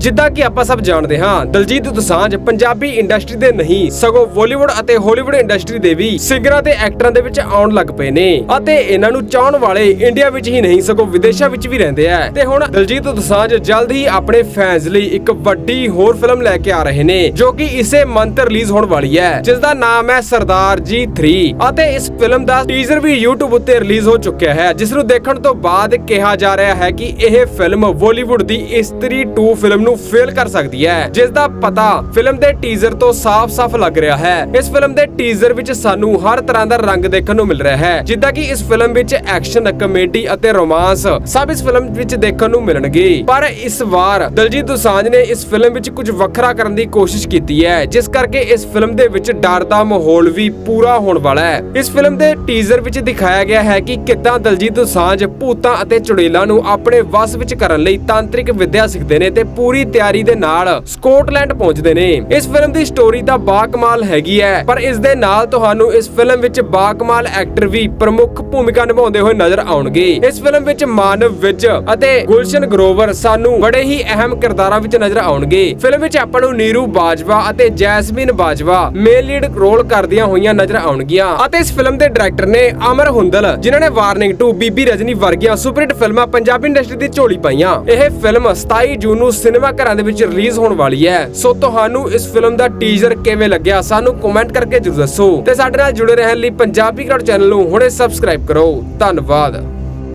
ਜਿੱਦਾਂ ਕਿ ਆਪਾਂ ਸਭ ਜਾਣਦੇ ਹਾਂ, ਦਲਜੀਤ ਦੋਸਾਂਝ ਪੰਜਾਬੀ ਇੰਡਸਟਰੀ ਦੇ ਨਹੀਂ, ਸਗੋਂ ਬਾਲੀਵੁੱਡ ਅਤੇ ਹਾਲੀਵੁੱਡ ਇੰਡਸਟਰੀ ਦੇ ਵੀ ਸਿੰਗਰਾਂ ਤੇ ਐਕਟਰਾਂ ਦੇ ਵਿੱਚ ਆਉਣ ਲੱਗ ਪਏ ਨੇ। ਅਤੇ ਇਹਨਾਂ ਨੂੰ ਚਾਹਣ ਵਾਲੇ ਇੰਡੀਆ ਵਿੱਚ ਹੀ ਨਹੀਂ, ਸਗੋਂ ਵਿਦੇਸ਼ਾਂ ਵਿੱਚ ਵੀ ਰਹਿੰਦੇ ਆ। ਤੇ ਹੁਣ ਦਲਜੀਤ ਦੋਸਾਂਝ ਜਲਦ ਹੀ ਆਪਣੇ ਫੈਨਸ ਲਈ ਇੱਕ ਵੱਡੀ ਹੋਰ ਫਿਲਮ ਲੈ ਕੇ ਆ ਰਹੇ ਨੇ, ਜੋ ਕਿ ਇਸੇ ਮੰਥ ਰਿਲੀਜ਼ ਹੋਣ ਵਾਲੀ ਹੈ ਜਿਸ ਦਾ ਨਾਮ ਹੈ ਸਰਦਾਰ ਜੀ 3 ਅਤੇ ਇਸ ਫਿਲਮ ਦਾ ਟੀਜ਼ਰ ਵੀ YouTube ਉੱਤੇ ਰਿਲੀਜ਼ ਹੋ ਚੁੱਕਿਆ ਹੈ, ਜਿਸ ਨੂੰ ਦੇਖਣ ਤੋਂ ਬਾਅਦ ਕਿਹਾ ਜਾ ਰਿਹਾ ਹੈ ਕਿ ਇਹ ਫਿਲਮ ਬਾਲੀਵੁੱਡ ਦੀ ਇਸਤਰੀ 2 ਫਿਲਮ ਨੂੰ ਫੇਲ ਕਰ ਸਕਦੀ ਹੈ ਜਿਸ ਦਾ ਪਤਾ ਫਿਲਮ ਦੇ ਟੀਜ਼ਰ ਤੋਂ ਸਾਫ਼-ਸਾਫ਼ ਲੱਗ ਰਿਹਾ ਹੈ। ਇਸ ਫਿਲਮ ਦੇ ਟੀਜ਼ਰ ਵਿੱਚ ਸਾਨੂੰ ਹਰ ਤਰ੍ਹਾਂ ਦਾ ਰੰਗ ਦੇਖਣ ਨੂੰ ਮਿਲ ਰਿਹਾ ਹੈ, ਜਿੱਦਾਂ ਕਿ ਇਸ ਫਿਲਮ ਵਿੱਚ ਐਕਸ਼ਨ ਕਮੇਡੀ ਅਤੇ ਰੋਮਾਂਸ ਸਭ ਇਸ ਫਿਲਮ ਵਿੱਚ ਦੇਖਣ ਨੂੰ ਮਿਲਣਗੇ। ਪਰ ਇਸ ਵਾਰ ਦਲਜੀਤ ਦੋਸਾਂਝ ਨੇ ਇਸ ਫਿਲਮ ਵਿੱਚ ਕੁਝ ਵੱਖਰਾ ਕਰਨ ਦੀ ਕੋਸ਼ਿਸ਼ ਕੀਤੀ ਹੈ, ਜਿਸ ਕਰਕੇ ਇਸ ਫਿਲਮ ਦੇ ਵਿੱਚ ਡਰ ਦਾ ਮਾਹੌਲ ਵੀ ਪੂਰਾ ਹੋਣ ਵਾਲਾ ਹੈ। ਇਸ ਫਿਲਮ ਦੇ ਟੀਜ਼ਰ ਵਿੱਚ ਦਿਖਾਇਆ ਗਿਆ ਹੈ ਕਿ ਕਿੱਦਾਂ ਦਲਜੀਤ ਦੁਸਾਂਝ ਭੂਤਾਂ ਅਤੇ ਚੁੜੇਲਾਂ ਨੂੰ ਆਪਣੇ ਵਸ ਵਿੱਚ ਕਰਨ ਲਈ ਤਾਂਤਰਿਕ ਵਿੱਦਿਆ ਸਿੱਖਦੇ ਨੇ ਤੇ ਪੂਰੀ ਤਿਆਰੀ ਦੇ ਨਾਲ ਸਕਾਟਲੈਂਡ ਪਹੁੰਚਦੇ ਨੇ। ਇਸ ਫਿਲਮ ਦੀ ਸਟੋਰੀ ਤਾਂ ਬਾਕਮਾਲ ਹੈਗੀ ਹੈ, ਪਰ ਇਸ ਦੇ ਨਾਲ ਤੁਹਾਨੂੰ ਇਸ ਫਿਲਮ ਵਿੱਚ ਬਾਕਮਾਲ ਐਕਟਰ ਵੀ ਪ੍ਰਮੁੱਖ ਭੂਮਿਕਾ ਨਿਭਾਉਂਦੇ ਹੋਏ ਨਜ਼ਰ ਆਉਣਗੇ। ਇਸ ਫਿਲਮ ਵਿੱਚ ਮਾਨਵ ਵਿਜ ਅਤੇ ਗੁਲਸ਼ਨ ਗਰੋਵਰ ਸਾਨੂੰ ਬੜੇ ਹੀ ਅਹਿਮ ਕਿਰਦਾਰਾਂ ਵਿੱਚ ਨਜ਼ਰ ਆਉਣਗੇ। ਫਿਲਮ ਵਿੱਚ ਆਪਾਂ ਨੂੰ ਨੀਰੂ ਬਾਜਵਾ ਅਤੇ Jasmin Bajwa main lead role ਕਰਦੀਆਂ ਹੋਈਆਂ ਨਜ਼ਰ ਆਉਣਗੀਆਂ ਅਤੇ ਇਸ ਫਿਲਮ ਦੇ ਡਾਇਰੈਕਟਰ ਨੇ ਅਮਰ ਹੁੰਦਲ, ਜਿਨ੍ਹਾਂ ਨੇ ਵਾਰਨਿੰਗ ਟੂ ਬੀਬੀ ਰਜਨੀ ਵਰਗੀਆਂ ਸੁਪਰਹਿੱਟ ਫਿਲਮਾਂ ਪੰਜਾਬੀ ਇੰਡਸਟਰੀ ਦੀ ਝੋਲੀ ਪਾਈਆਂ। ਇਹ ਫਿਲਮ 27 ਜੂਨ ਨੂੰ ਸਿਨੇਮਾ ਘਰਾਂ ਦੇ ਵਿੱਚ ਰਿਲੀਜ਼ ਹੋਣ ਵਾਲੀ ਹੈ। ਸੋ ਤੁਹਾਨੂੰ ਇਸ ਫਿਲਮ ਦਾ ਟੀਜ਼ਰ ਕਿਵੇਂ ਲੱਗਿਆ ਸਾਨੂੰ ਕਮੈਂਟ ਕਰਕੇ ਜਰੂਰ ਦੱਸੋ। ਤੇ ਸਾਡੇ ਨਾਲ ਜੁੜੇ ਰਹਿਣ ਲਈ ਪੰਜਾਬੀ ਕਰਾਊਡ ਚੈਨਲ ਨੂੰ ਹੁਣੇ ਸਬਸਕ੍ਰਾਈਬ ਕਰੋ। ਧੰਨਵਾਦ।